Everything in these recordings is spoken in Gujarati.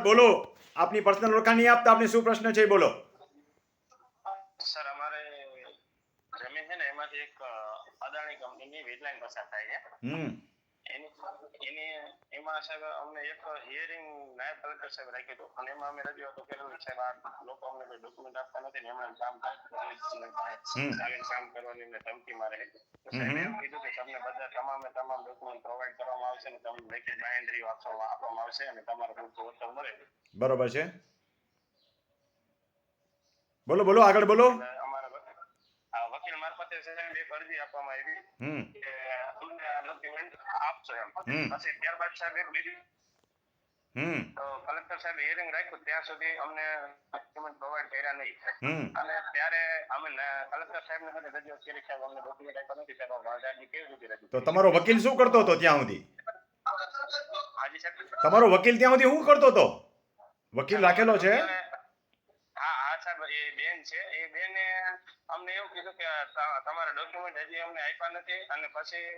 બોલો. આપની પર્સનલ ઓળખાણ નહીં આપતા આપને શું પ્રશ્ન છે બોલો. સર અમારે જમીન છે ને એમાંથી એક અદાણી કંપનીની વીજલાઈન પસાર થાય છે. હમ. એની એમાં સાહેબ અમને એક હિયરિંગ નાયબ કલેક્ટર સાહેબ રાખ્યું હતું. અને એમાં અમે રજૂઆતો કરેલી સાહેબ આ લોકો અમને કોઈ ડોક્યુમેન્ટ આપતા નથી ને એમણે કામ. આવીને કામ કરવાની એમને ધમકી મારે છે. એમ કીધું કે તમને બધા તમામે તમામ ડોક્યુમેન્ટ પ્રોવાઈડ કરવામાં આવશે ને તમને લેખિત બાંયધરીઓ આપવામાં આપવામાં આવશે અને તમારે પૂરતું વળતર મળે. બરોબર છે. બોલો બોલો આગળ બોલો. અમારા વકીલ- વકીલ મારફતે સાહેબ એક અરજી આપવામાં આવી કે અમને આપશો એમ. પછી ત્યારબાદ સાહેબ બીજી હમ. કલેક્ટર સાહેબ હિયરિંગ રાખ્યું ત્યાં સુધી અમને ડોક્યુમેન્ટ પ્રોવાઈડ કર્યા નહીં. અને ત્યારે અમે ન- કલેક્ટર સાહેબને સાથે રજૂઆત કરી સાહેબ અમને ડોક્યુમેન્ટ આપ્યા નથી સાહેબ વાંધાની કેવી રીતે તો તમારો વકીલ શું કરતો હતો ત્યાં સુધી? તમારો વકીલ ત્યાં સુધી શું કરતો હતો? વકીલ રાખેલો છે? સાહેબ એ બેન છે. એ બેને અમને એવું કીધું કે તમારા ડોક્યુમેન્ટ હજી અમને આપ્યા નથી અને પછી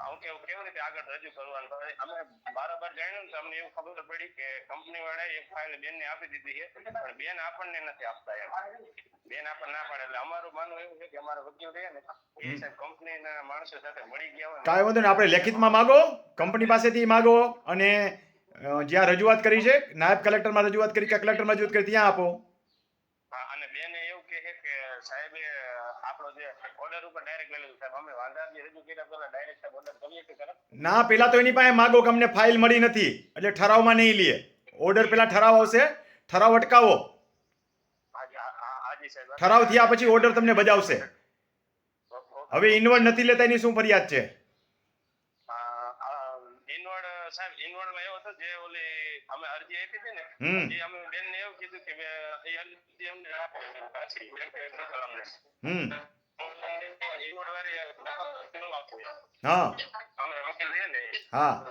હું કેવું કેવી રીતે આગળ રજૂ કરવાનું? અમે બારોબાર જાણ્યું તો અમને એવું ખબર પડી કે કંપની વાળાએ એક ફાઇલ બેનને આપી દીધી છે પણ બેન આપણને નથી આપતા એમ. બેન આપણને ના પાડે. એટલે અમારું માનવું એવું છે કે અમારા વકીલ રહે ને એ સાહેબ કંપનીના માણસો સાથે મળી ગયા હોય કાંઈ વાંધો નહીં આપણે લેખિતમાં માગો કંપની પાસેથી માગો અને જ્યાં રજૂઆત કરી છે નાયબ કલેક્ટરમાં રજૂઆત કરી કે કલેક્ટરમાં રજૂઆત કરી ત્યાં આપો હા અને બેન એવું કહે છે કે સાહેબે આપણો જે ઓર્ડર ઉપર ડાયરેક્ટ લઈ લીધું. સાહેબ અમે વાંધા જે રજૂ કર્યા પહેલા ડાયરેક્ટ સાહેબ ઓર્ડર કરીએ કે ખરા? ના પેલા તો એની પાસે માગો કે અમને ફાઇલ મળી નથી. એટલે ઠરાવમાં નહીં લે ઓર્ડર પેલા ઠરાવ આવશે. ઠરાવ અટકાવો. ઠરાવ થયા પછી ઓર્ડર તમને બજાવશે. હવે ઇન્વર્ડ નથી લેતા એની શું ફરિયાદ છે? આ સાહેબ ઇનવર્ડમાં એવો હતો જે ઓલી અમે અરજી આપી હતી ને જે અમે એવું કીધું કે બે- એ અરજી અમને આપો. પાછી અમને. હમ. હા. હા.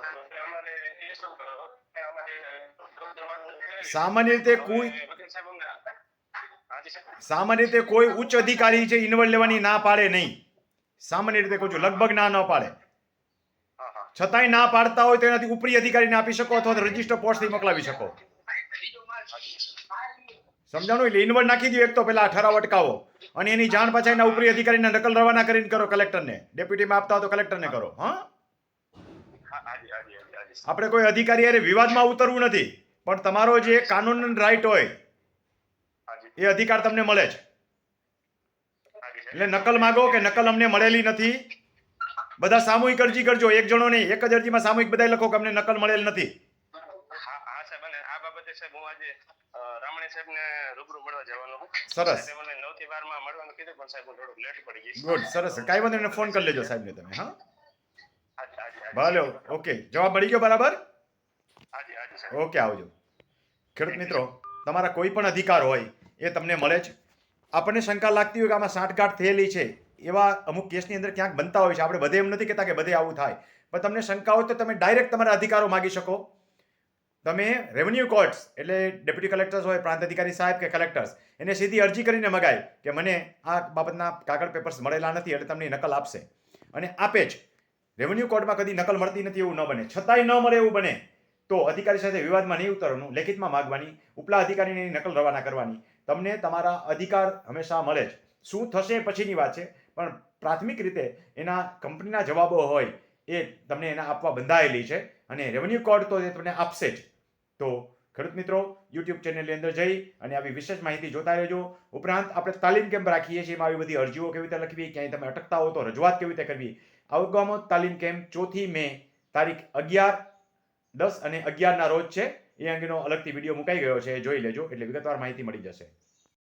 સામાન્ય રીતે કોઈ સામાન્ય રીતે કોઈ ઉચ્ચ અધિકારી છે ઇન્વર્ડ લેવાની ના પાડે નહીં. સામાન્ય રીતે કહું છું લગભગ ના ન પાડે. છતાંય ના પાડતા હોય તો એનાથી ઉપરી અધિકારીને આપી શકો અથવા તો રજિસ્ટર પોસ્ટથી મોકલાવી શકો. સમજાણું? એટલે ઇન્વર્ટ નાખી દો એક તો પેલા ઠરાવ અટકાવો અને એની જાણ પાછા એના ઉપરી અધિકારીને નકલ રવાના કરીને કરો કલેક્ટરને. ડેપ્યુટીમાં આપતા હોય તો કલેક્ટરને કરો, હા? આપણે કોઈ અધિકારી અરે વિવાદમાં ઉતરવું નથી. પણ તમારો જે કાનૂન રાઈટ હોય, એ અધિકાર તમને મળે છે. એટલે નકલ માગો કે નકલ અમને મળેલી નથી. બધા સામૂહિક અરજી કરજો. એક જણો નહીં, એક જ અરજીમાં સામૂહિક બધા લખો કે અમને નકલ મળેલ નથી. બાબતે સાહેબ હું આજે અ, સાહેબ ને રૂબરૂ મળવા જવાનો છું. સરસ. સાહેબે મને નવથી બારમાં મળવાનું કીધું પણ સાહેબ હું થોડુંક લેટ પડી ગઈ ગુડ સરસ. કાંઈ વાંધો નહીં ફોન કરી લેજો સાહેબને તમે હા. ભલે ઓકે. જવાબ મળી ગયો બરાબર? સાહેબ. ઓકે આવજો. ખેડૂત મિત્રો તમારા કોઈ પણ અધિકાર હોય એ તમને મળે છે આપણને શંકા લાગતી હોય કે આમાં સાંઠગાંઠ થયેલી છે એવા અમુક કેસની અંદર ક્યાંક બનતા હોય છે. આપણે બધે એમ નથી કહેતા કે બધે આવું થાય. પણ તમને શંકા હોય તો તમે ડાયરેક્ટ તમારા અધિકારો માગી શકો. તમે રેવન્યુ કોર્ટ્સ એટલે ડેપ્યુટી કલેક્ટર્સ હોય, પ્રાંત અધિકારી સાહેબ કે કલેક્ટર્સ એને સીધી અરજી કરીને મગાય કે મને આ બાબતના કાગળ પેપર્સ મળેલા નથી, એટલે તમને નકલ આપશે. અને આપે જ. રેવન્યુ કોર્ટમાં કદી નકલ મળતી નથી એવું ન બને. છતાંય ન મળે એવું બને, તો અધિકારી સાથે વિવાદમાં નહીં ઉતરવાનું, લેખિતમાં માગવાની, ઉપલા અધિકારીને નકલ રવાના કરવાની. તમને તમારા અધિકાર હંમેશા મળે જ. શું થશે પછીની વાત છે, પણ પ્રાથમિક રીતે એના કંપનીના જવાબો હોય એ તમને એના આપવા બંધાયેલી છે. અને રેવન્યુ કોર્ટ તો એ તમને આપશે જ. તો ખેડૂત મિત્રો યુટ્યુબ ચેનલની અંદર જઈ અને આવી વિશેષ માહિતી જોતા રહેજો. ઉપરાંત આપણે તાલીમ કેમ્પ રાખીએ છીએ, એમાં આવી બધી અરજીઓ કેવી રીતે લખવી, ક્યાંય તમે અટકતા હો તો રજૂઆત કેવી રીતે કરવી. અવગામો તાલીમ કેમ્પ ચોથી મે તારીખ અગિયાર, દસ અને અગિયારના રોજ છે. એ અંગેનો અલગથી વીડિયો મુકાઈ ગયો છે, જોઈ લેજો, એટલે વિગતવાર માહિતી મળી જશે.